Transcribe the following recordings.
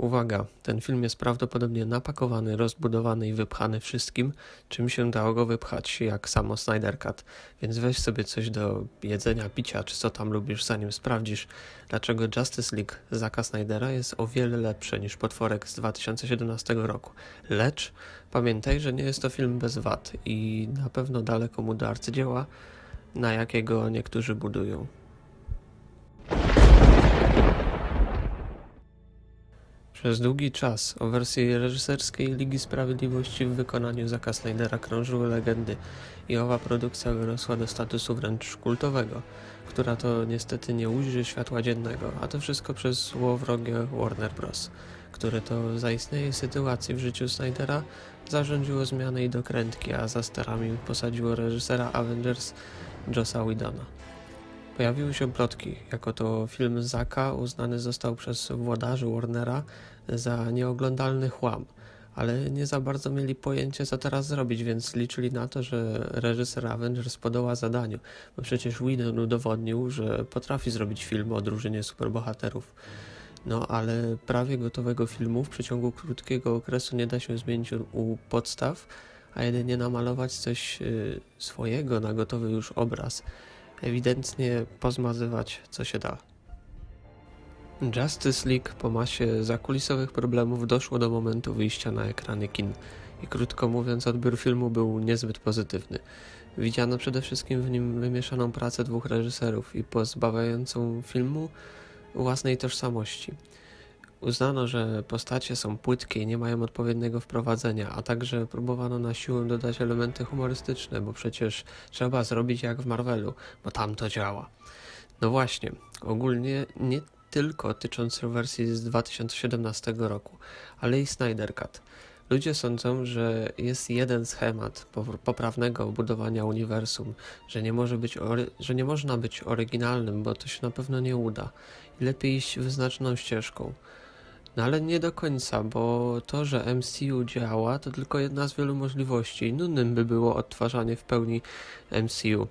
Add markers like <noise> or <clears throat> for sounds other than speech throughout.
Uwaga, ten film jest prawdopodobnie napakowany, rozbudowany i wypchany wszystkim, czym się dało go wypchać, jak samo Snyder Cut. Więc weź sobie coś do jedzenia, picia, czy co tam lubisz, zanim sprawdzisz, dlaczego Justice League Zaka Snydera jest o wiele lepsze niż Potworek z 2017 roku. Lecz pamiętaj, że nie jest to film bez wad i na pewno daleko mu do arcydzieła, na jakiego niektórzy budują. Przez długi czas o wersji reżyserskiej Ligi Sprawiedliwości w wykonaniu Zaka Snydera krążyły legendy i owa produkcja wyrosła do statusu wręcz kultowego, która to niestety nie ujrzy światła dziennego, a to wszystko przez złowrogie Warner Bros., które to w zaistniałej sytuacji w życiu Snydera zarządziło zmianę i dokrętki, a za sterami posadziło reżysera Avengers Jossa Whedona. Pojawiły się plotki, jako to film Zaka uznany został przez włodarzy Warnera za nieoglądalny chłam, ale nie za bardzo mieli pojęcie, co teraz zrobić, więc liczyli na to, że reżyser Avengers podoła zadaniu, bo przecież Whedon udowodnił, że potrafi zrobić film o drużynie superbohaterów. No, ale prawie gotowego filmu w przeciągu krótkiego okresu nie da się zmienić u- podstaw, a jedynie namalować coś y, swojego na gotowy już obraz. Ewidentnie pozmazywać, co się da. Justice League po masie zakulisowych problemów doszło do momentu wyjścia na ekrany kin i krótko mówiąc odbiór filmu był niezbyt pozytywny. Widziano przede wszystkim w nim wymieszaną pracę dwóch reżyserów i pozbawiającą filmu własnej tożsamości. Uznano, że postacie są płytkie i nie mają odpowiedniego wprowadzenia, a także próbowano na siłę dodać elementy humorystyczne, bo przecież trzeba zrobić jak w Marvelu, bo tam to działa. No właśnie, ogólnie nie tylko tycząc wersji z 2017 roku, ale i Snyder Cut. Ludzie sądzą, że jest jeden schemat po- poprawnego budowania uniwersum, że nie, może być że nie można być oryginalnym, bo to się na pewno nie uda i lepiej iść wyznaczną ścieżką. No ale nie do końca, bo to, że MCU działa, to tylko jedna z wielu możliwości. Nudnym by było odtwarzanie w pełni MCU,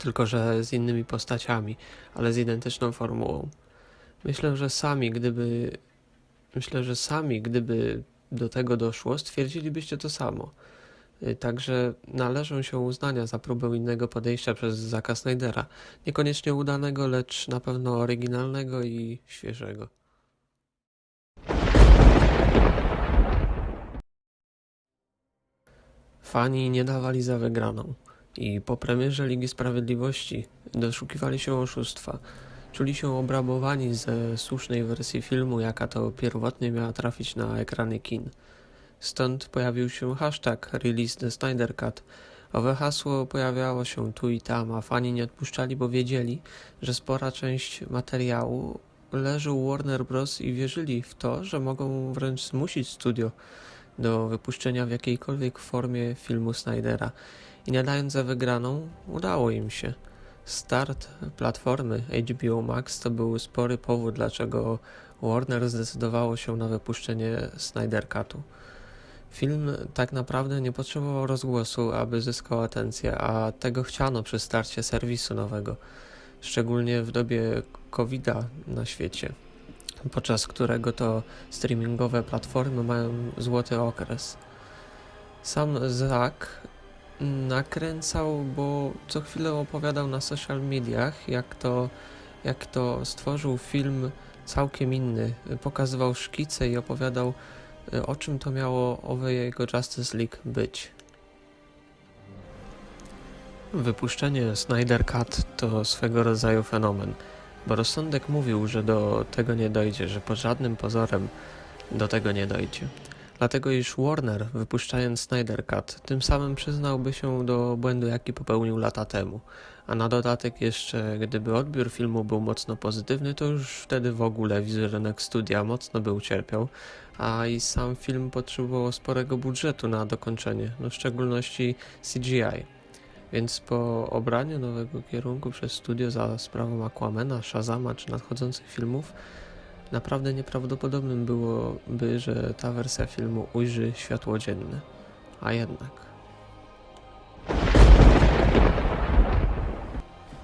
tylko że z innymi postaciami, ale z identyczną formułą. Myślę, że sami, gdyby. Myślę, że sami, gdyby do tego doszło, stwierdzilibyście to samo. Y, Także należą się uznania za próbę innego podejścia przez Zaka Snydera. Niekoniecznie udanego, lecz na pewno oryginalnego i świeżego. Fani nie dawali za wygraną i po premierze Ligi Sprawiedliwości doszukiwali się oszustwa. Czuli się obrabowani ze słusznej wersji filmu, jaka to pierwotnie miała trafić na ekrany kin. Stąd pojawił się hashtag Release the Snyder Cut. Owe hasło pojawiało się tu i tam, a fani nie odpuszczali, bo wiedzieli, że spora część materiału leży u Warner Bros. i wierzyli w to, że mogą wręcz zmusić studio do wypuszczenia w jakiejkolwiek formie filmu Snydera. I nie dając za wygraną, udało im się. Start platformy HBO Max to był spory powód, dlaczego Warner zdecydowało się na wypuszczenie Snyder Cutu. Film tak naprawdę nie potrzebował rozgłosu, aby zyskał atencję, a tego chciano przy starcie serwisu nowego, szczególnie w dobie COVID-a na świecie, podczas którego to streamingowe platformy mają złoty okres. Sam Zak nakręcał, bo co chwilę opowiadał na social mediach, jak to, jak to stworzył film całkiem inny. Pokazywał szkice i opowiadał, y, o czym to miało owe jego Justice League być. Wypuszczenie Snyder Cut to swego rodzaju fenomen, bo rozsądek mówił, że do tego nie dojdzie, że pod żadnym pozorem do tego nie dojdzie. Dlatego iż Warner, wypuszczając Snyder Cut, tym samym przyznałby się do błędu, jaki popełnił lata temu. A na dodatek jeszcze, gdyby odbiór filmu był mocno pozytywny, to już wtedy w ogóle wizerunek studia mocno by ucierpiał, a i sam film potrzebował sporego budżetu na dokończenie, no w szczególności CGI. Więc po obraniu nowego kierunku przez studio za sprawą Aquamena, Shazama czy nadchodzących filmów, Naprawdę nieprawdopodobnym byłoby, że ta wersja filmu ujrzy światło dzienne. A jednak.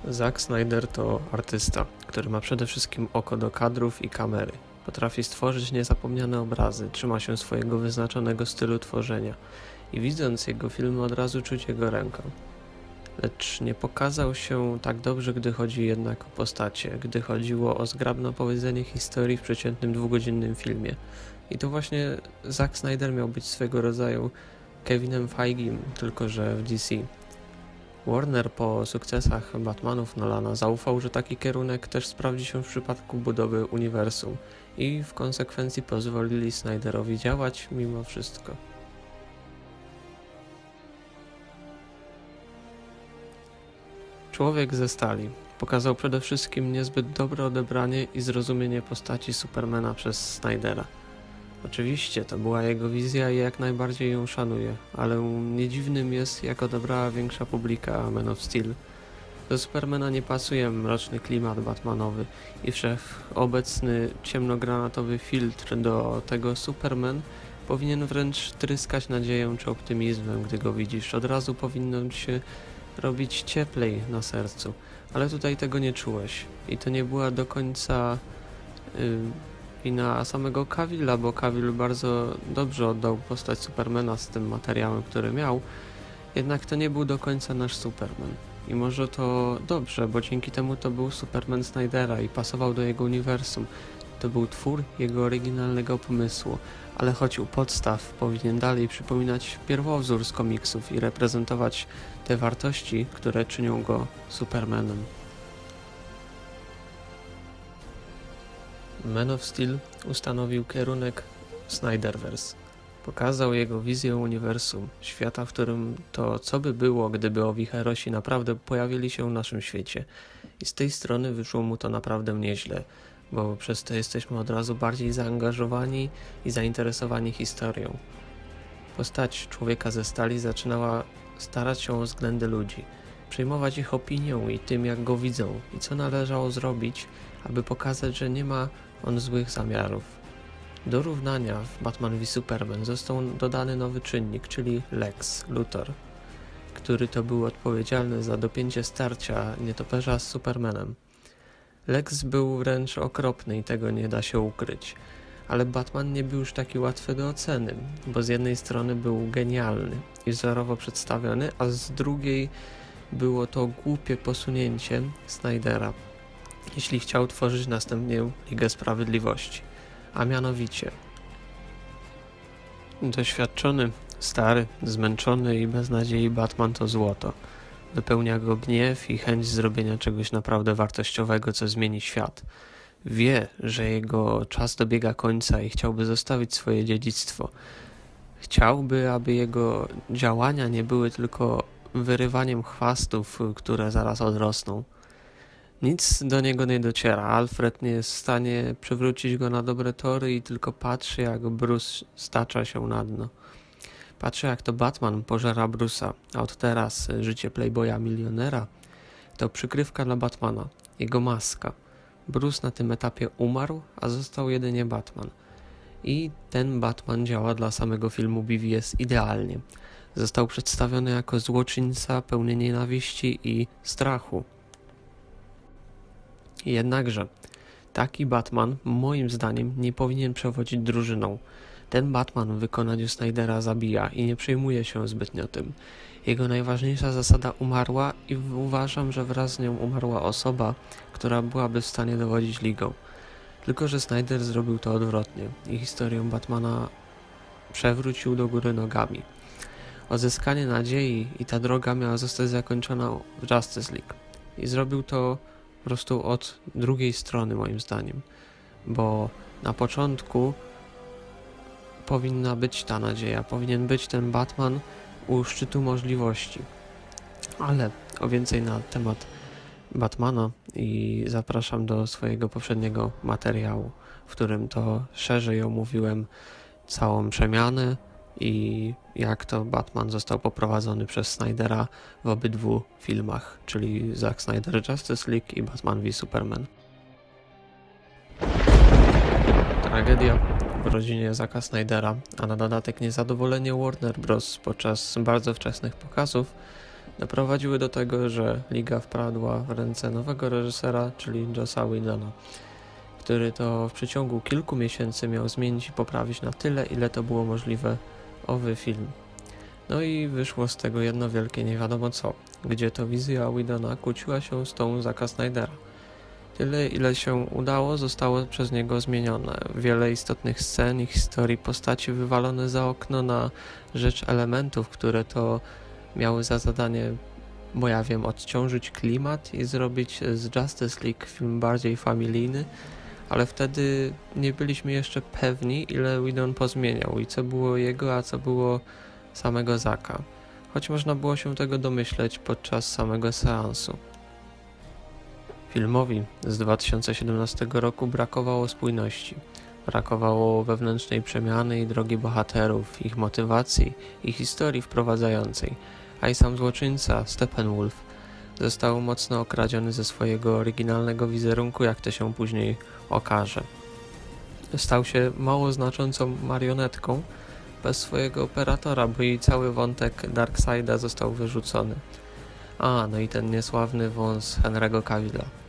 Zack Snyder to artysta, który ma przede wszystkim oko do kadrów i kamery. Potrafi stworzyć niezapomniane obrazy, trzyma się swojego wyznaczonego stylu tworzenia i widząc jego filmy od razu czuć jego rękę. Lecz nie pokazał się tak dobrze, gdy chodzi jednak o postacie, gdy chodziło o zgrabne opowiedzenie historii w przeciętnym dwugodzinnym filmie. I to właśnie Zack Snyder miał być swego rodzaju Kevinem Feigim, tylko że w DC. Warner po sukcesach Batmanów Nolana zaufał, że taki kierunek też sprawdzi się w przypadku budowy uniwersum i w konsekwencji pozwolili Snyderowi działać mimo wszystko. Człowiek ze stali pokazał przede wszystkim niezbyt dobre odebranie i zrozumienie postaci Supermana przez Snydera. Oczywiście to była jego wizja i jak najbardziej ją szanuję, ale nie dziwnym jest jak odebrała większa publika Man of Steel. Do Supermana nie pasuje mroczny klimat Batmanowy i wszechobecny ciemnogranatowy filtr do tego Superman powinien wręcz tryskać nadzieją czy optymizmem, gdy go widzisz. Od razu powinno się robić cieplej na sercu, ale tutaj tego nie czułeś i to nie była do końca y, wina samego Cavilla, bo Cavill bardzo dobrze oddał postać Supermana z tym materiałem, który miał, jednak to nie był do końca nasz Superman. I może to dobrze, bo dzięki temu to był Superman Snydera i pasował do jego uniwersum. To był twór jego oryginalnego pomysłu, ale choć u podstaw powinien dalej przypominać pierwowzór z komiksów i reprezentować te wartości, które czynią go Supermanem. Man of Steel ustanowił kierunek Snyderverse. Pokazał jego wizję uniwersum, świata, w którym to co by było, gdyby owi herosi naprawdę pojawili się w naszym świecie. I z tej strony wyszło mu to naprawdę nieźle, bo przez to jesteśmy od razu bardziej zaangażowani i zainteresowani historią. Postać człowieka ze stali zaczynała starać się o względy ludzi, przejmować ich opinią i tym, jak go widzą i co należało zrobić, aby pokazać, że nie ma on złych zamiarów. Do równania w Batman v Superman został dodany nowy czynnik, czyli Lex Luthor, który to był odpowiedzialny za dopięcie starcia nietoperza z Supermanem. Lex był wręcz okropny i tego nie da się ukryć. Ale Batman nie był już taki łatwy do oceny, bo z jednej strony był genialny i wzorowo przedstawiony, a z drugiej było to głupie posunięcie Snydera, jeśli chciał tworzyć następnie Ligę Sprawiedliwości, a mianowicie doświadczony, stary, zmęczony i bez nadziei Batman to złoto. Wypełnia go gniew i chęć zrobienia czegoś naprawdę wartościowego, co zmieni świat. Wie, że jego czas dobiega końca i chciałby zostawić swoje dziedzictwo. Chciałby, aby jego działania nie były tylko wyrywaniem chwastów, które zaraz odrosną. Nic do niego nie dociera. Alfred nie jest w stanie przywrócić go na dobre tory i tylko patrzy, jak Bruce stacza się na dno. Patrzy, jak to Batman pożera Bruce'a, a od teraz życie Playboya milionera to przykrywka dla Batmana, jego maska. Bruce na tym etapie umarł, a został jedynie Batman. I ten Batman działa dla samego filmu BVS idealnie. Został przedstawiony jako złoczyńca pełny nienawiści i strachu. Jednakże taki Batman, moim zdaniem, nie powinien przewodzić drużyną. Ten Batman w wykonaniu Snydera zabija i nie przejmuje się zbytnio tym. Jego najważniejsza zasada umarła i uważam, że wraz z nią umarła osoba, która byłaby w stanie dowodzić ligą. Tylko, że Snyder zrobił to odwrotnie i historię Batmana przewrócił do góry nogami. Odzyskanie nadziei i ta droga miała zostać zakończona w Justice League. I zrobił to po prostu od drugiej strony, moim zdaniem. Bo na początku powinna być ta nadzieja, powinien być ten Batman u szczytu możliwości. Ale o więcej na temat Batmana i zapraszam do swojego poprzedniego materiału, w którym to szerzej omówiłem całą przemianę i jak to Batman został poprowadzony przez Snydera w obydwu filmach, czyli Zack Snyder Justice League i Batman v Superman. Tragedia rodzinie Zacka Snydera, a na dodatek niezadowolenie Warner Bros. podczas bardzo wczesnych pokazów doprowadziły do tego, że liga wpadła w ręce nowego reżysera, czyli Jossa Whedona, który to w przeciągu kilku miesięcy miał zmienić i poprawić na tyle, ile to było możliwe owy film. No i wyszło z tego jedno wielkie nie wiadomo co, gdzie to wizja Whedona kłóciła się z tą Zacka Snydera. Tyle, ile się udało, zostało przez niego zmienione. Wiele istotnych scen i historii postaci wywalone za okno na rzecz elementów, które to miały za zadanie, bo ja wiem, odciążyć klimat i zrobić z Justice League film bardziej familijny, ale wtedy nie byliśmy jeszcze pewni, ile Whedon pozmieniał i co było jego, a co było samego Zaka. Choć można było się tego domyśleć podczas samego seansu. Filmowi z 2017 roku brakowało spójności. Brakowało wewnętrznej przemiany i drogi bohaterów, ich motywacji i historii wprowadzającej, a i sam złoczyńca, Steppenwolf, został mocno okradziony ze swojego oryginalnego wizerunku, jak to się później okaże. Stał się mało znaczącą marionetką bez swojego operatora, bo jej cały wątek Darkseida został wyrzucony. A, no i ten niesławny wąs Henry'ego Cavilla.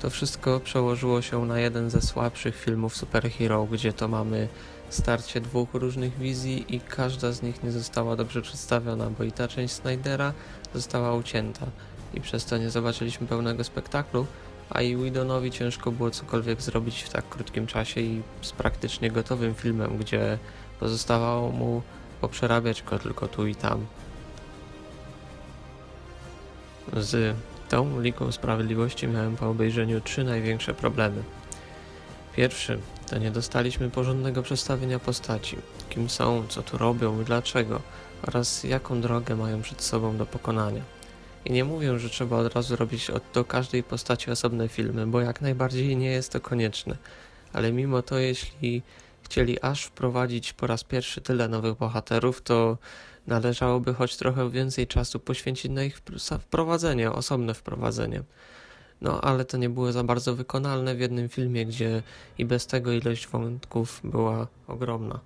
To wszystko przełożyło się na jeden ze słabszych filmów superhero, gdzie to mamy starcie dwóch różnych wizji i każda z nich nie została dobrze przedstawiona, bo i ta część Snydera została ucięta i przez to nie zobaczyliśmy pełnego spektaklu, a i Whedonowi ciężko było cokolwiek zrobić w tak krótkim czasie i z praktycznie gotowym filmem, gdzie pozostawało mu poprzerabiać go tylko tu i tam. Z tą Ligą Sprawiedliwości miałem po obejrzeniu trzy największe problemy. Pierwszy to nie dostaliśmy porządnego przedstawienia postaci. Kim są, co tu robią i dlaczego oraz jaką drogę mają przed sobą do pokonania. I nie mówię, że trzeba od razu robić od, do każdej postaci osobne filmy, bo jak najbardziej nie jest to konieczne. Ale mimo to, jeśli chcieli aż wprowadzić po raz pierwszy tyle nowych bohaterów, to należałoby choć trochę więcej czasu poświęcić na ich wprowadzenie, osobne wprowadzenie. No, ale to nie było za bardzo wykonalne w jednym filmie, gdzie i bez tego ilość wątków była ogromna.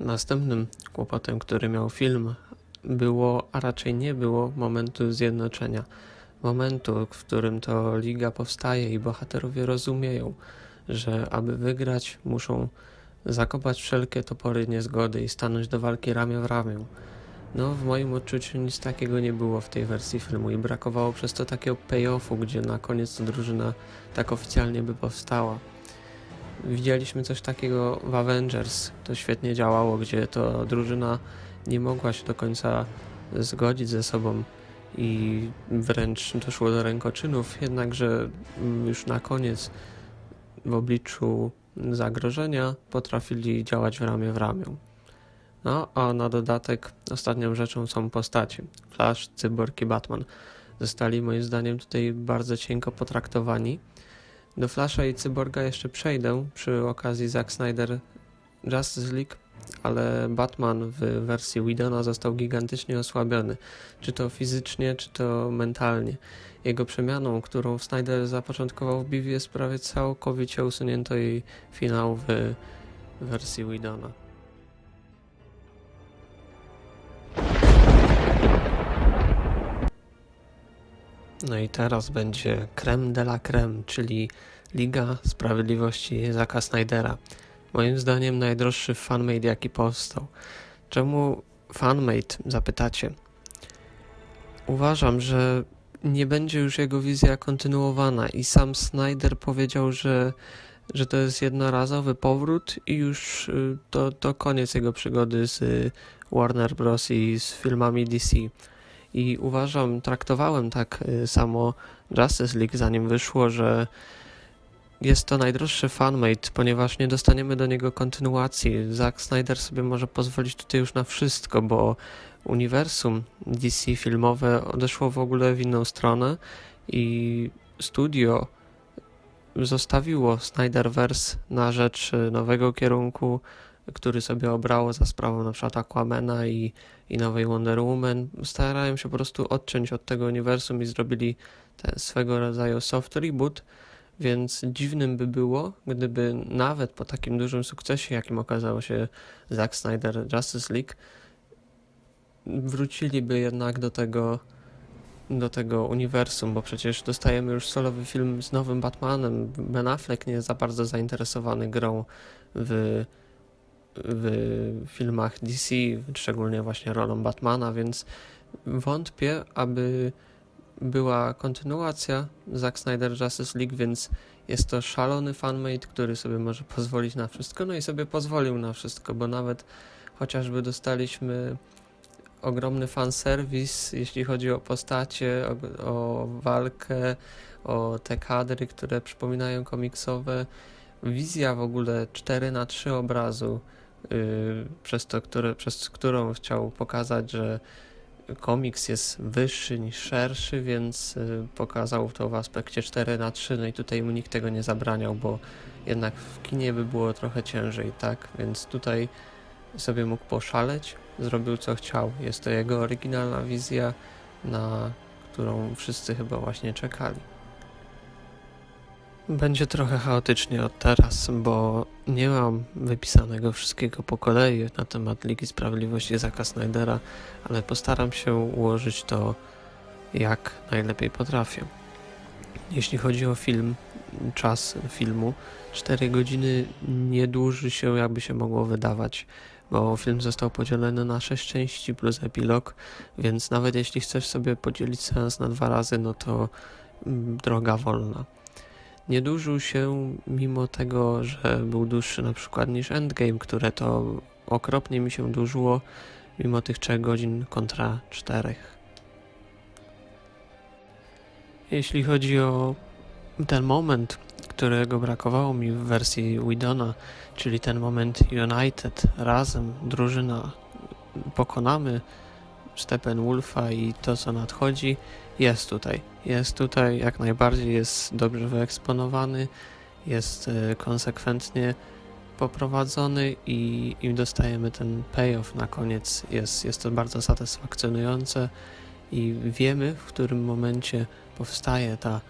Następnym kłopotem, który miał film, było, a raczej nie było momentu zjednoczenia. Momentu, w którym to liga powstaje i bohaterowie rozumieją, że aby wygrać, muszą zakopać wszelkie topory niezgody i stanąć do walki ramię w ramię. No, w moim odczuciu nic takiego nie było w tej wersji filmu i brakowało przez to takiego payoffu, gdzie na koniec drużyna tak oficjalnie by powstała. Widzieliśmy coś takiego w Avengers, to świetnie działało, gdzie to drużyna nie mogła się do końca zgodzić ze sobą i wręcz doszło do rękoczynów, jednakże już na koniec w obliczu zagrożenia potrafili działać w ramię w ramię. No, a na dodatek ostatnią rzeczą są postacie. Flash, Cyborg i Batman. Zostali moim zdaniem tutaj bardzo cienko potraktowani. Do Flasha i Cyborga jeszcze przejdę przy okazji Zack Snyder Justice League, ale Batman w wersji Widona został gigantycznie osłabiony, czy to fizycznie, czy to mentalnie. Jego przemianą, którą Snyder zapoczątkował w Biwie, jest prawie całkowicie usunięto jej finał w wersji Widona. No i teraz będzie creme de la creme, czyli Liga Sprawiedliwości Zaka Snydera. Moim zdaniem najdroższy fanmade jaki powstał. Czemu fanmade zapytacie? Uważam, że nie będzie już jego wizja kontynuowana i sam Snyder powiedział, że, że to jest jednorazowy powrót i już y, to, to koniec jego przygody z Warner Bros. i z filmami DC. I uważam, traktowałem tak y, samo Justice League zanim wyszło, że jest to najdroższy fanmate, ponieważ nie dostaniemy do niego kontynuacji. Zack Snyder sobie może pozwolić tutaj już na wszystko, bo uniwersum DC filmowe odeszło w ogóle w inną stronę i studio zostawiło Snyderverse na rzecz nowego kierunku, który sobie obrało za sprawą na przykład Aquamana i, i nowej Wonder Woman. Starają się po prostu odciąć od tego uniwersum i zrobili ten swego rodzaju soft reboot, więc dziwnym by było, gdyby nawet po takim dużym sukcesie, jakim okazało się Zack Snyder Justice League, wróciliby jednak do tego do tego uniwersum, bo przecież dostajemy już solowy film z nowym Batmanem. Ben Affleck nie za bardzo zainteresowany grą w, w filmach DC, szczególnie właśnie rolą Batmana, więc wątpię, aby była kontynuacja Zack Snyder Justice League, więc jest to szalony fanmate, który sobie może pozwolić na wszystko, no i sobie pozwolił na wszystko, bo nawet chociażby dostaliśmy ogromny fanserwis, jeśli chodzi o postacie, o, o walkę, o te kadry, które przypominają komiksowe. Wizja w ogóle 4 na 3 obrazu, yy, przez, to, które, przez którą chciał pokazać, że komiks jest wyższy niż szerszy, więc y, pokazał to w aspekcie 4 na 3 no i tutaj mu nikt tego nie zabraniał, bo jednak w kinie by było trochę ciężej, tak? Więc tutaj sobie mógł poszaleć, zrobił co chciał. Jest to jego oryginalna wizja, na którą wszyscy chyba właśnie czekali. Będzie trochę chaotycznie od teraz, bo nie mam wypisanego wszystkiego po kolei na temat Ligi Sprawiedliwości Zaka Snydera, ale postaram się ułożyć to jak najlepiej potrafię. Jeśli chodzi o film, czas filmu, 4 godziny nie dłuży się jakby się mogło wydawać, bo film został podzielony na 6 części plus epilog, więc nawet jeśli chcesz sobie podzielić sens na dwa razy, no to mm, droga wolna nie dłużył się mimo tego, że był dłuższy na przykład niż Endgame, które to okropnie mi się dłużyło mimo tych 3 godzin kontra 4. Jeśli chodzi o ten moment, którego brakowało mi w wersji Widona, czyli ten moment United, razem, drużyna, pokonamy Steppenwolfa i to, co nadchodzi, jest tutaj. Jest tutaj jak najbardziej, jest dobrze wyeksponowany, jest e, konsekwentnie poprowadzony i, i dostajemy ten payoff na koniec. Jest, jest to bardzo satysfakcjonujące i wiemy, w którym momencie powstaje ta,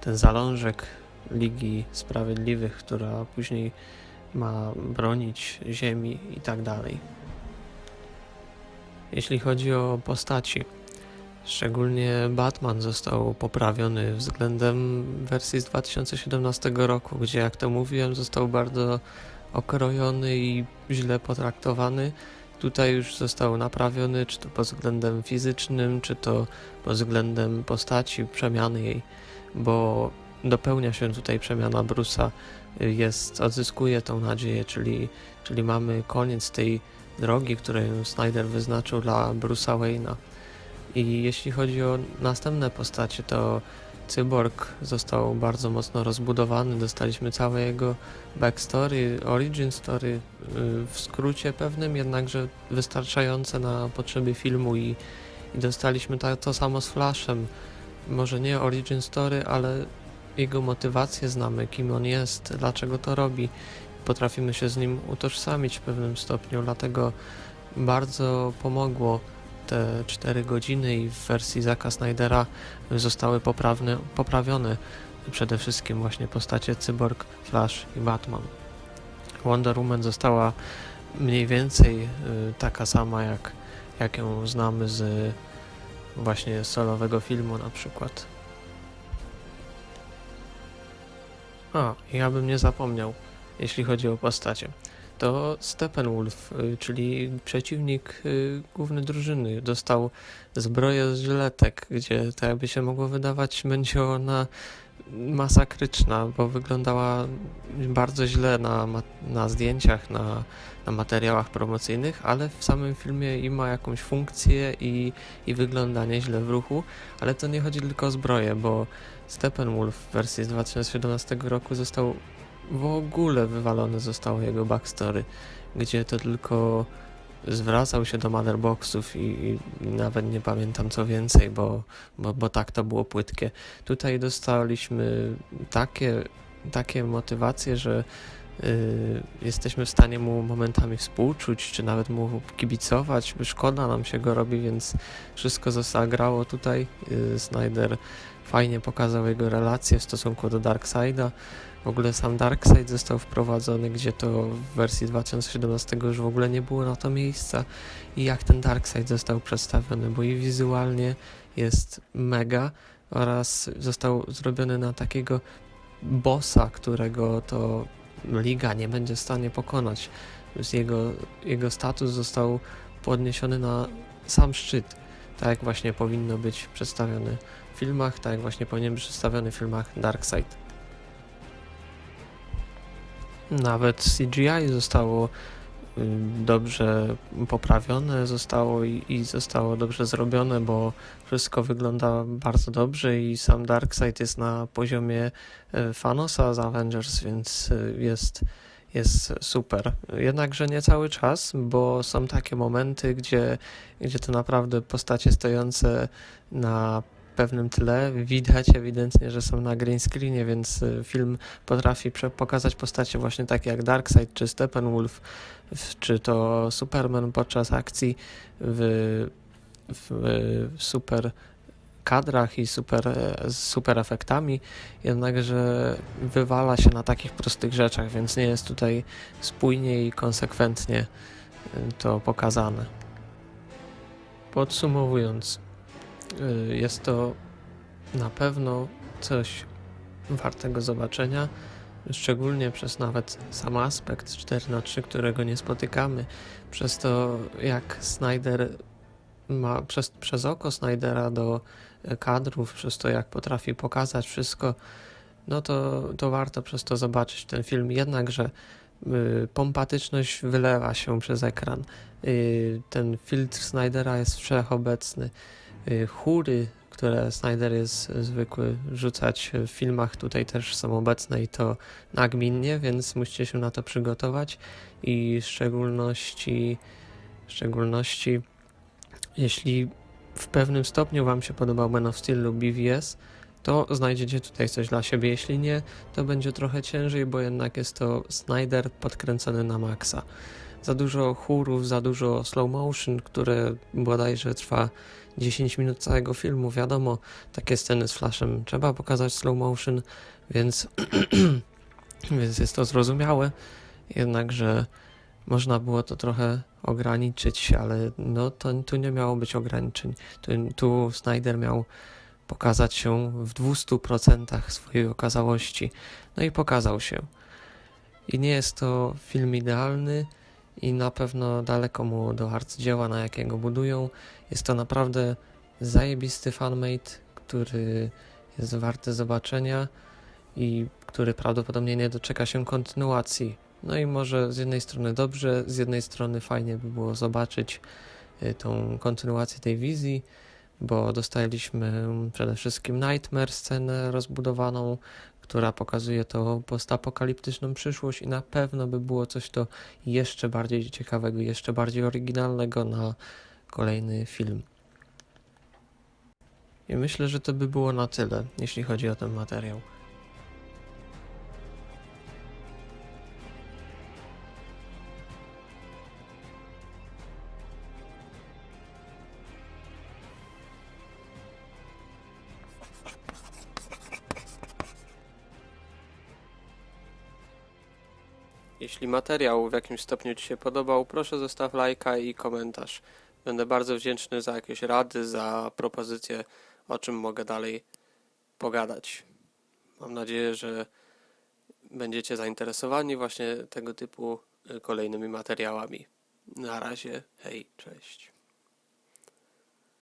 ten zalążek Ligi Sprawiedliwych, która później ma bronić ziemi i tak dalej. Jeśli chodzi o postaci, szczególnie Batman został poprawiony względem wersji z 2017 roku, gdzie jak to mówiłem, został bardzo okrojony i źle potraktowany. Tutaj już został naprawiony, czy to pod względem fizycznym, czy to pod względem postaci, przemiany jej, bo dopełnia się tutaj przemiana Bruce'a, jest, odzyskuje tą nadzieję, czyli, czyli mamy koniec tej drogi, którą Snyder wyznaczył dla Bruce'a Wayne'a. I jeśli chodzi o następne postacie, to Cyborg został bardzo mocno rozbudowany, dostaliśmy całe jego backstory, origin story, y, w skrócie pewnym, jednakże wystarczające na potrzeby filmu i, i dostaliśmy ta, to samo z Flashem. Może nie origin story, ale jego motywację znamy, kim on jest, dlaczego to robi. Potrafimy się z nim utożsamić w pewnym stopniu, dlatego bardzo pomogło te 4 godziny i w wersji Zaka Snydera zostały poprawne, poprawione przede wszystkim właśnie postacie Cyborg, Flash i Batman. Wonder Woman została mniej więcej y, taka sama jak, jak ją znamy z właśnie solowego filmu na przykład. A, ja bym nie zapomniał, jeśli chodzi o postacie to Steppenwolf, y, czyli przeciwnik y, główny drużyny, dostał zbroję z żyletek, gdzie to jakby się mogło wydawać, <laughs> będzie ona masakryczna, bo wyglądała bardzo źle na, na zdjęciach, na, na materiałach promocyjnych, ale w samym filmie i ma jakąś funkcję i, i wygląda nieźle w ruchu, ale to nie chodzi tylko o zbroję, bo Steppenwolf w wersji z 2017 roku został w ogóle wywalone zostało jego backstory, gdzie to tylko zwracał się do motherboxów i, i nawet nie pamiętam co więcej, bo, bo, bo tak to było płytkie. Tutaj dostaliśmy takie, takie motywacje, że y, jesteśmy w stanie mu momentami współczuć, czy nawet mu kibicować. Szkoda nam się go robi, więc wszystko zagrało tutaj. Y, Snyder fajnie pokazał jego relacje w stosunku do Darkseida W ogóle sam Darkseid został wprowadzony, gdzie to w wersji 2017 już w ogóle nie było na to miejsca. I jak ten Darkseid został przedstawiony, bo i wizualnie jest mega oraz został zrobiony na takiego bossa, którego to liga nie będzie w stanie pokonać. Jego, jego status został podniesiony na sam szczyt, tak jak właśnie powinno być przedstawiony w filmach, tak jak właśnie powinien być przedstawiony w filmach Darkseid. Nawet CGI zostało dobrze poprawione zostało i, i zostało dobrze zrobione, bo wszystko wygląda bardzo dobrze i sam Darkseid jest na poziomie y, Thanosa z Avengers, więc y, jest, jest super. Jednakże nie cały czas, bo są takie momenty, gdzie, gdzie to naprawdę postacie stojące na pewnym tle widać ewidentnie, że są na green screenie, więc y, film potrafi pokazać postacie właśnie takie jak Darkseid czy Steppenwolf, czy to Superman podczas akcji w, w, w super kadrach i super, e, z super efektami, jednakże wywala się na takich prostych rzeczach, więc nie jest tutaj spójnie i konsekwentnie y, to pokazane. Podsumowując, jest to na pewno coś wartego zobaczenia, szczególnie przez nawet sam aspekt 4 na 3 którego nie spotykamy, przez to jak Snyder ma, przez, przez oko Snydera do e, kadrów, przez to jak potrafi pokazać wszystko, no to, to warto przez to zobaczyć ten film. Jednakże y, pompatyczność wylewa się przez ekran. Y, ten filtr Snydera jest wszechobecny. Y, chóry, które Snyder jest zwykły rzucać w filmach, tutaj też są obecne i to nagminnie, więc musicie się na to przygotować i w szczególności, w szczególności jeśli w pewnym stopniu Wam się podobał Man of Steel lub BVS, to znajdziecie tutaj coś dla siebie. Jeśli nie, to będzie trochę ciężej, bo jednak jest to Snyder podkręcony na maksa. Za dużo chórów, za dużo slow motion, które bodajże trwa 10 minut całego filmu. Wiadomo, takie sceny z Flashem trzeba pokazać slow motion, więc, <clears throat> więc jest to zrozumiałe. Jednakże można było to trochę ograniczyć, ale no to tu nie miało być ograniczeń. Tu, tu Snyder miał pokazać się w 200% swojej okazałości. No i pokazał się. I nie jest to film idealny i na pewno daleko mu do arcydzieła, na jakiego budują. Jest to naprawdę zajebisty fanmate, który jest warty zobaczenia i który prawdopodobnie nie doczeka się kontynuacji. No i może z jednej strony dobrze, z jednej strony fajnie by było zobaczyć y, tą kontynuację tej wizji, bo dostaliśmy przede wszystkim Nightmare scenę rozbudowaną, która pokazuje to postapokaliptyczną przyszłość i na pewno by było coś to jeszcze bardziej ciekawego, jeszcze bardziej oryginalnego na kolejny film. I myślę, że to by było na tyle, jeśli chodzi o ten materiał. Materiał w jakimś stopniu Ci się podobał, proszę zostaw lajka i komentarz. Będę bardzo wdzięczny za jakieś rady, za propozycje, o czym mogę dalej pogadać. Mam nadzieję, że będziecie zainteresowani właśnie tego typu y, kolejnymi materiałami. Na razie, hej, cześć.